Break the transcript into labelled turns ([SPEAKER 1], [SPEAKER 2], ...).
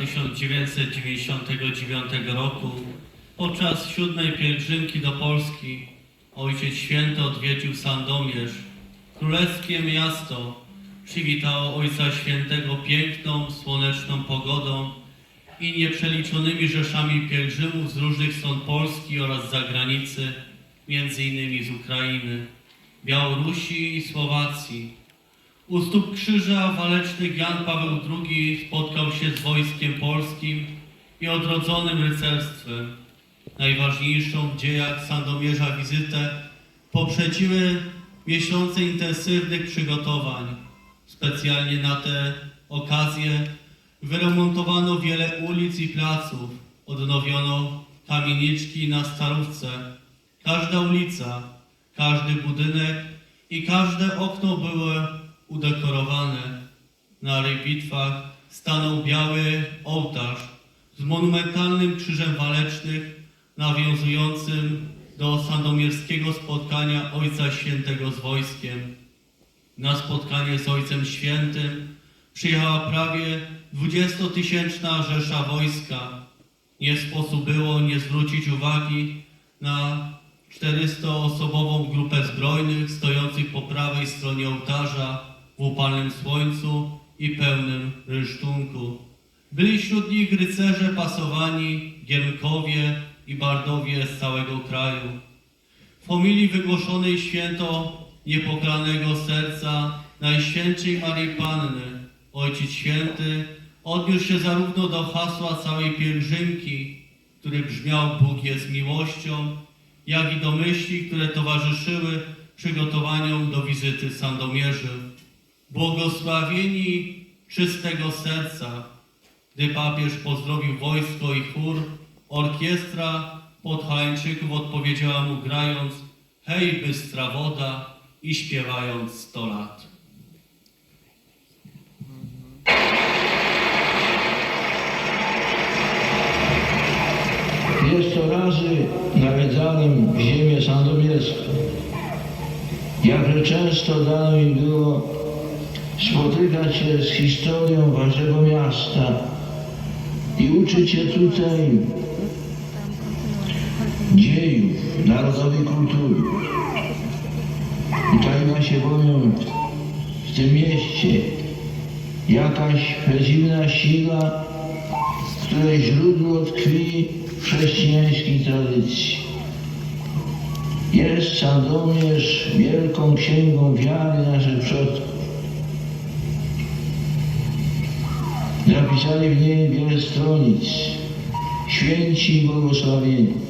[SPEAKER 1] 12 czerwca 1999 roku podczas siódmej pielgrzymki do Polski Ojciec Święty odwiedził Sandomierz. Królewskie miasto przywitało Ojca Świętego piękną, słoneczną pogodą i nieprzeliczonymi rzeszami pielgrzymów z różnych stron Polski oraz zagranicy, między innymi z Ukrainy, Białorusi i Słowacji. U stóp krzyża waleczny Jan Paweł II spotkał się z wojskiem polskim i odrodzonym rycerstwem. Najważniejszą w dziejach Sandomierza wizytę poprzedziły miesiące intensywnych przygotowań. Specjalnie na tę okazję wyremontowano wiele ulic i placów, odnowiono kamieniczki na Starówce. Każda ulica, każdy budynek i każde okno były udekorowane. Na arej bitwach stanął biały ołtarz z monumentalnym krzyżem walecznych nawiązującym do sandomierskiego spotkania Ojca Świętego z wojskiem. Na spotkanie z Ojcem Świętym przyjechała prawie 20-tysięczna rzesza wojska. Nie sposób było nie zwrócić uwagi na 400-osobową grupę zbrojnych stojących po prawej stronie ołtarza w upalnym słońcu i pełnym rysztunku. Byli wśród nich rycerze pasowani, giermkowie i bardowie z całego kraju. W homilii wygłoszonej święto niepokranego serca Najświętszej Maryi Panny, Ojciec Święty odniósł się zarówno do hasła całej pielgrzymki, który brzmiał Bóg jest miłością, jak i do myśli, które towarzyszyły przygotowaniom do wizyty Sandomierzy. Błogosławieni czystego serca, gdy papież pozdrowił wojsko i chór, orkiestra podhalańczyków odpowiedziała mu grając Hej, bystra woda i śpiewając sto lat.
[SPEAKER 2] Jest to razy nawiedzałem ziemię sandomierską. Jakże często dano mi było spotykać się z historią waszego miasta i uczyć się tutaj dziejów narodowej kultury. Tak się bowiem w tym mieście jakaś przedziwna siła, której źródło tkwi w chrześcijańskiej tradycji. Jest Sandomierz wielką księgą wiary naszych przodków. Napisali w niej wiele stronic, święci błogosławieni.